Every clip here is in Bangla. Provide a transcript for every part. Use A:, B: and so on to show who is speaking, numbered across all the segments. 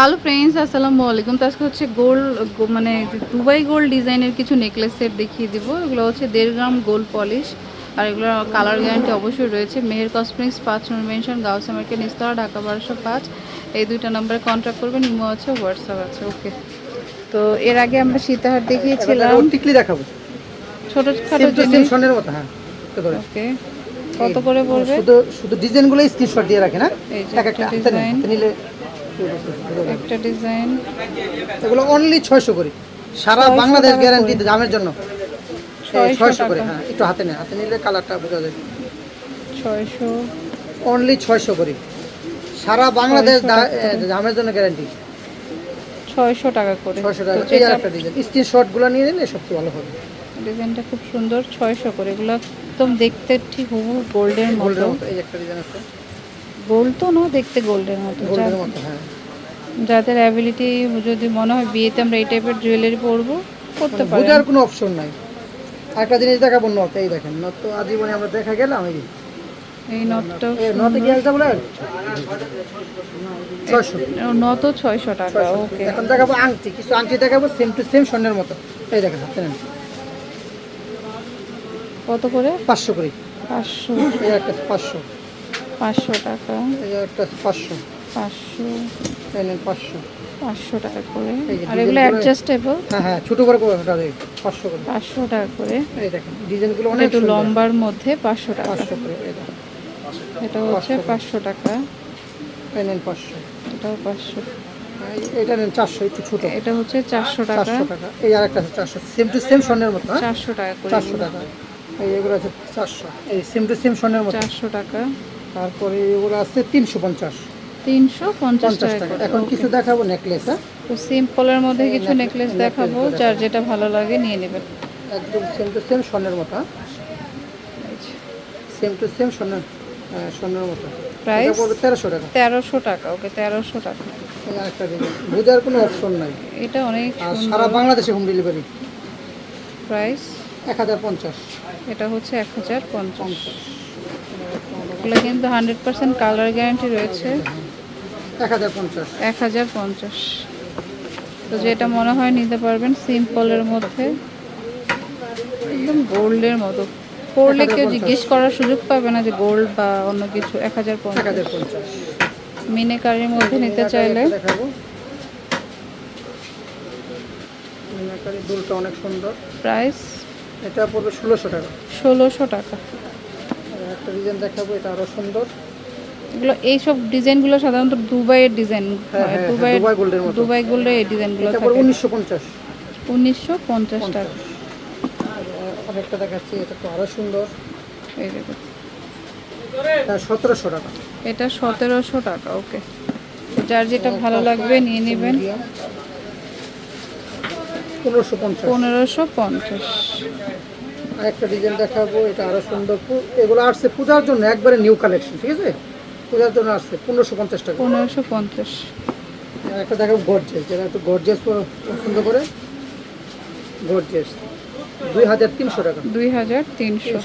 A: হ্যালো ফ্রেন্ডস আসসালামু আলাইকুম। তো আজকে হচ্ছে গোল্ড মানে দুবাই গোল্ড ডিজাইনের কিছু নেকলেস সেট দেখিয়ে দিব। এগুলো হচ্ছে দেড় গ্রাম গোল্ড পলিশ আর এগুলোর কালার গ্যারান্টি অবশ্যই রয়েছে। মেহের কসমেটিক্স পাঁচ নম্বর মেনশন গাউস মার্কেট নিস্তরা ঢাকা বারোশো পাঁচ। এই দুইটা নাম্বারে কন্ট্যাক্ট করবেন ইমো আছে হোয়াটসঅ্যাপ আছে ওকে তো এর আগে আমরা সীতাহার দেখিয়েছিলাম।
B: টিকলি দেখাবো।
A: ছোটোখাটো
B: সেম টু সেম
A: জিনিস।
B: স্বর্ণের মতো হ্যাঁ
A: ওকে কত করে পড়বে?
B: শুধু শুধু ডিজাইনগুলো স্ক্রিনশট দিয়ে রাখেন হ্যাঁ এক একটা নিলে
A: একটা ডিজাইন।
B: এগুলো অনলি ছয়শো করে। সারা বাংলাদেশ গ্যারান্টি দামের জন্য।
A: 600
B: ছয়শো করে হ্যাঁ একটু হাতে নেন। হাতে নিলে কালারটা বোঝা যায়।
A: ছয়শো।
B: অনলি ছয়শো করে। সারা বাংলাদেশ
A: 600
B: দা-
A: টাকা করে।
B: এ, দামের জন্য গ্যারান্টি
A: ছয়শো টাকা করে।
B: ছয়শো টাকা এই একটা ডিজাইন স্ক্রিনশটগুলো নিয়ে নিলে সবচেয়ে ভালো হবে।
A: ডিজাইনটা খুব সুন্দর ছয়শো করে। এগুলো একদম দেখতে ঠিক হুবু গোল্ডের মতো।
B: এই একটা ডিজাইন আছে।
A: গোল্ড তো না দেখতে গোল্ডের মতো
B: হ্যাঁ।
A: যাদের অ্যাবিলিটি যদি মনে হয় বিয়েতে আমরা এই টাইপের জুয়েলারি পরবো করতে
B: মানে
A: পারি
B: বোঝার কোনো অপশন নাই। আরেকটা জিনিস দেখাবো নত এই দেখেন নত তো আজীবনে আমরা দেখা গেলাম এই
A: এই নটটাও
B: এ, নতে কি আসতে বলেন? ছয়শো।
A: নত ছয়শো টাকা ওকে
B: এখন দেখাবো আংটি কিছু আংটি দেখাবো সেম টু সেম স্বর্ণের মতো। এই দেখেন হাতে নেন।
A: কত করে?
B: পাঁচশো করে।
A: পাঁচশো।
B: এই একটা পাঁচশো।
A: পাঁচশো টাকা।
B: পাঁচশো।
A: পাঁচশো।
B: পাঁচশো।
A: পাঁচশো টাকা করে। আর এগুলো অ্যাডজাস্টেবল
B: হ্যাঁ হ্যাঁ ছোটো করে পাঁচশো করে।
A: পাঁচশো টাকা করে।
B: এই দেখেন ডিজাইনগুলো অনেক
A: একটু লম্বার মধ্যে পাঁচশো টাকা।
B: পাঁচশো করে
A: এটা হচ্ছে পাঁচশো টাকা।
B: এই নেন পাঁচশো।
A: এটাও পাঁচশো।
B: এটা নেন চারশো একটু ছোটো।
A: এটা হচ্ছে চারশো টাকা।
B: চারশো টাকা। এই আর একটা আছে চারশো। সেম টু সেম স্বর্ণের মতো হ্যাঁ?
A: চারশো টাকা করে
B: চারশো টাকা। এই এগুলো আছে চারশো। এই সেম টু সেম স্বর্ণের মতো।
A: চারশো টাকা।
B: তারপরে এগুলো আছে তিনশো পঞ্চাশ।
A: তিনশো পঞ্চাশ টাকা
B: এখন কিছু দেখাবো নেকলেস হ্যাঁ?
A: তো সিম্পলের মধ্যে কিছু নেকলেস দেখাবো যার যেটা ভালো লাগে নিয়ে নেবেন।
B: একদম সেম টু সেম স্বর্ণের মতো সেম টু সেম স্বর্ণের হ্যাঁ, স্বর্ণের মতো।
A: প্রাইস
B: তেরোশো টাকা।
A: তেরোশো টাকা ওকে তেরোশো টাকা।
B: আরেকটা বোঝার কোনো অপশন নাই।
A: এটা অনেক
B: সারা বাংলাদেশে হোম ডেলিভারি
A: প্রাইস
B: এক হাজার পঞ্চাশ।
A: এটা হচ্ছে এক হাজার পঞ্চাশ। এগুলো কিন্তু হান্ড্রেড পার্সেন্ট কালার গ্যারান্টি রয়েছে।
B: এক হাজার পঞ্চাশ।
A: তো যেটা মনে হয় নিতে পারবেন সিম্পলের মধ্যে একদম গোল্ডের মতো। পড়লে কেউ জিজ্ঞেস করার সুযোগ পাবে না যে গোল্ড বা অন্য কিছু এক হাজার পঞ্চাশ। মিনেকারির মধ্যে নিতে চাইলে।
B: দুলটা অনেক সুন্দর।
A: প্রাইস?
B: এটা পড়বে ষোলোশো টাকা।
A: ষোলোশো টাকা।
B: একটা ডিজাইন দেখাবো এটা আরও সুন্দর।
A: এগুলো এই সব ডিজাইনগুলো সাধারণত দুবাইয়ের ডিজাইন
B: হ্যাঁ, মানে
A: হ্যাঁ,
B: হ্যাঁ,
A: দুবাই
B: দুবাই গোল্ডের মতো।
A: দুবাই গোল্ডের এই ডিজাইনগুলো থাকে। 1950 1950 টাকা।
B: আরেকটা দেখাচ্ছি এটা তো আরও সুন্দর।
A: এই দেখো।
B: এটা 1700 টাকা।
A: এটা 1700 টাকা ওকে। যার যেটা ভালো লাগবে নিয়ে নেবেন। 1550
B: 1550 আরেকটা ডিজাইন দেখাবো এটা আরও সুন্দর এগুলো আসছে পূজার জন্য একবারে নিউ কালেকশন ঠিক আছে? পূজার জন্য আসছে পনেরোশো পঞ্চাশ টাকা।
A: পনেরোশো পঞ্চাশ।
B: একটা দেখাবো গর্জেস যেটা একটু গর্জেস পছন্দ করে গর্জেস দুই হাজার তিনশো টাকা।
A: দুই হাজার তিনশো।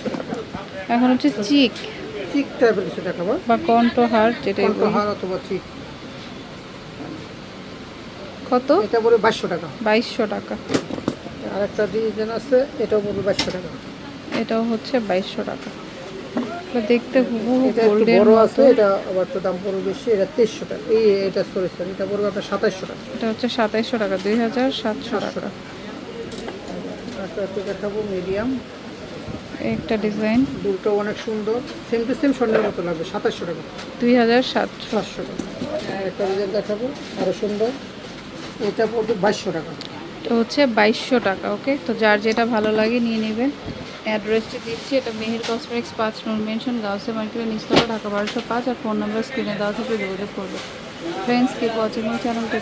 A: এখন হচ্ছে চিক।
B: চিক টাইপের কিছু দেখাবো।
A: বা কণ্ঠহার যেটা
B: কণ্ঠহার অথবা চিক।
A: কত?
B: এটা বলে বাইশশো টাকা।
A: বাইশশো টাকা।
B: আর একটা ডিজাইন আছে এটাও পড়বে বাইশশো টাকা।
A: এটাও হচ্ছে বাইশশো টাকা। দেখতে
B: বড় আছে এটা আবার একটু দাম পড়বে বেশি এটা তেইশশো টাকা। এই এটা সরি সরি এটা পড়বে আপনার সাতাইশশো টাকা।
A: এটা হচ্ছে সাতাইশশো টাকা দুই হাজার সাতশো টাকা।
B: একটা দেখাবো মিডিয়াম
A: একটা ডিজাইন
B: দুটো অনেক সুন্দর সেম টু সেম স্বর্ণের মতো লাগবে সাতাশশো টাকা।
A: দুই হাজার সাতশো।
B: সাতশো টাকা। আর একটা ডিজাইন দেখাবো আরও সুন্দর। এটা পড়বে বাইশশো টাকা।
A: এটা হচ্ছে বাইশশো টাকা, ওকে? তো যার যেটা ভালো লাগে নিয়ে নেবেন। অ্যাড্রেসটি দিচ্ছি, এটা মেহের কসমেটিক্স পাঁচ নোর মেনশন গাউসে মার্কেটের নিস্তলা ঢাকা বারোশো পাঁচ, আর ফোন নাম্বার স্ক্রিনে দেওয়া থেকে যোগাযোগ করবে। ফ্রেন্ডস কি পছন্দ চ্যানেলটি